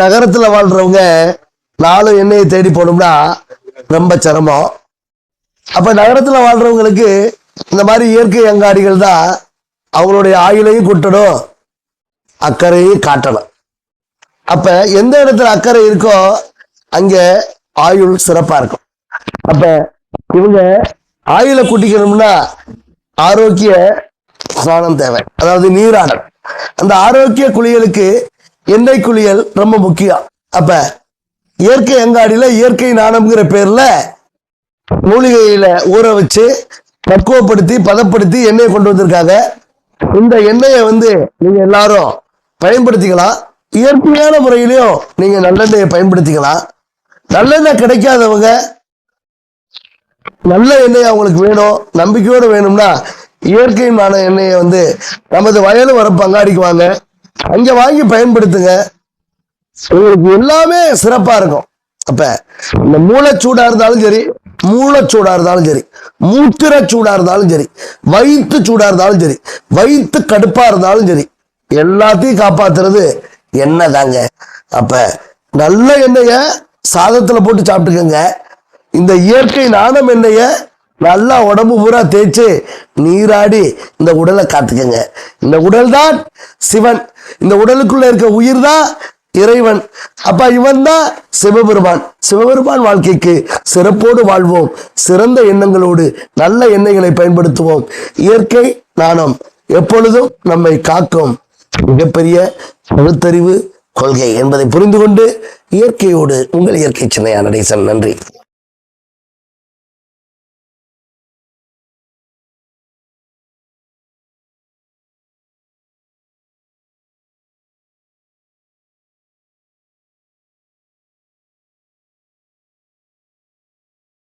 நகரத்துல வாழ்றவங்க நாலு எண்ணெயை தேடி போனோம்னா ரொம்ப சிரமம். அப்ப நகரத்துல வாழ்றவங்களுக்கு இந்த மாதிரி இயற்கை அங்காடிகள் தான் அவங்களுடைய ஆயுளையும் கூட்டணும் அக்கறையும் காட்டணும். அப்ப எந்த இடத்துல அக்கறை இருக்கோ அங்க ஆயுள் சிறப்பா இருக்கும். அப்ப இவங்க ஆயுளை கூட்டிக்கணும்னா ஆரோக்கிய ஸ்நானம் தேவை. அதாவது நீராடல். அந்த ஆரோக்கிய குளியலுக்கு எண்ணெய் குளியல் ரொம்ப முக்கியம். அப்ப இயற்கை அங்காடியில இயற்கை நாணம்ங்கிற பேர்ல மூலிகையில ஊற வச்சு பக்குவப்படுத்தி பதப்படுத்தி எண்ணெயை கொண்டு வந்திருக்காங்க. இந்த எண்ணெயை வந்து நீங்க எல்லாரும் பயன்படுத்திக்கலாம். இயற்கையான முறையிலையும் நீங்க நல்லெண்ணெயை பயன்படுத்திக்கலாம். நல்லெண்ணெய் கிடைக்காதவங்க நல்ல எண்ணெய் அவங்களுக்கு வேணும். நம்பிக்கையோடு வேணும்னா இயற்கையான எண்ணெயை வந்து நமது வயலு வரப்பு அங்காடிக்கு வாங்க. அங்க வாங்கி பயன்படுத்துங்க. உங்களுக்கு எல்லாமே சிறப்பா இருக்கும். அப்ப இந்த மூளைச்சூடா இருந்தாலும் சரி மூளைச்சூடா இருந்தாலும் சரி மூத்திர சூடா இருந்தாலும் சரி வயிற்று சூடா இருந்தாலும் சரி வயிற்று கடுப்பா இருந்தாலும் சரி எல்லாத்தையும் காப்பாத்துறது எண்ணெய் தாங்க அப்ப நல்ல எண்ணெய சாதத்துல போட்டு சாப்பிட்டுக்கோங்க. இந்த இயற்கை நாணம் எண்ணெய நல்லா உடம்பு பூரா தேய்ச்சு நீராடி இந்த உடலை காத்துக்கங்க. இந்த உடல் தான் சிவன். இந்த உடலுக்குள்ள இருக்க உயிர் தான் இறைவன். அப்ப இவன் தான் சிவபெருமான். சிவபெருமான் வாழ்க்கைக்கு சிறப்போடு வாழ்வோம். சிறந்த எண்ணங்களோடு நல்ல எண்ணங்களை பயன்படுத்துவோம். இயற்கை நாணம் எப்பொழுதும் நம்மை காக்கும். மிகப்பெரிய பகுத்தறிவு கொள்கை என்பதை புரிந்து கொண்டு இயற்கையோடு உங்கள் இயற்கை சின்னையா நடேசன் நன்றி.